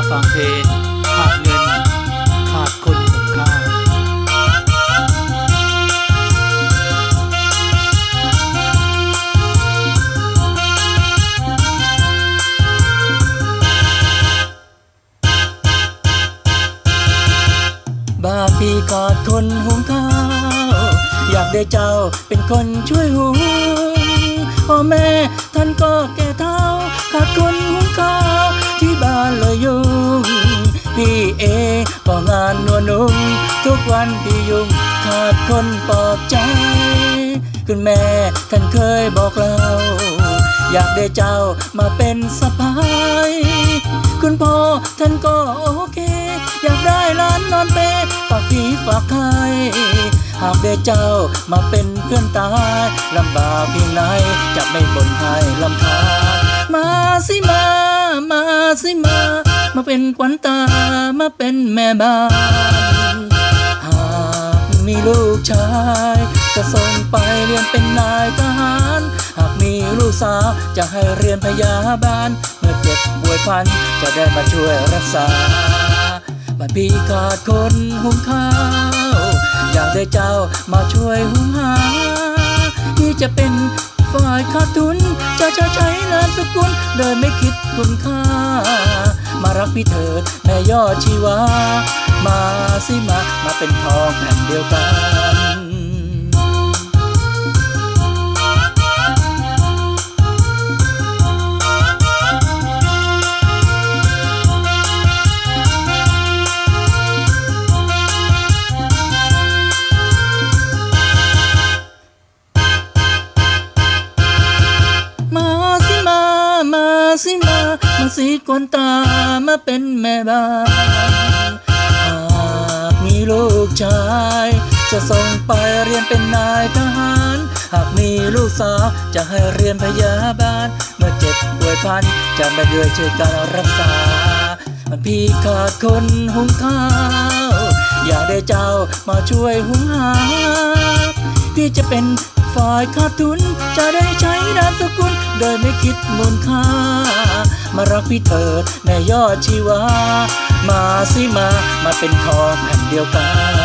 มาฟังเพลงขาดเงิน ขาดคนหุงข้าวบานพี่ขาดคนหุงข้าว อยากได้เจ้าเป็นคนช่วยหุงพ่อแม่ท่านก็แก เอ ก็งานนัวนุ่มทุกวันพี่ยุ่งขาดคนปลอบใจ คุณแม่ท่านเคยบอกเรา อยากได้เจ้ามาเป็นสะพาย คุณพ่อท่านก็โอเค อยากได้ร้านนอนเปฝากพี่ฝากใครหากได้เจ้ามาเป็นเพื่อนตายลำบากเพียงไหนจะไม่บ่นให้ลำคามาสิมา มาสิมา มาเป็นขวัญตามาเป็นแม่บ้าน หากมีลูกชาย จะส่งไปเรียนเป็นนายทหาร หากมีลูกสาวจะให้เรียนพยาบาล เมื่อเจ็บป่วยพันจะได้มาช่วยรักษาบ้านพี่ขาดคนหุงข้าว อยากได้เจ้ามาช่วยหุงหา ที่จะเป็นฝ่ายขาดทุน พี่เถิดแม่ยอดชีวา มาสิมา มาเป็นทองแผ่นเดียวกันมาสิมามาสิมามา สีกวนตามาเป็นแม่บ้านหากมีลูกชาย จะส่งไปเรียนเป็นนายทหาร หากมีลูกสาวจะให้เรียนพยาบาล เมื่อเจ็บป่วยพันจะไม่เดือยช่วยการรักษา มันพี่ขาดคนหุงข้าว อยากได้เจ้ามาช่วยหุงหา พี่จะเป็นฝ่ายขาดทุนจะได้ใช้นามสกุล โดยไม่คิดมูลค่า มารักพี่เถิดแม่ยอดชีวา มาสิมา มาเป็นทองแผ่นเดียวกัน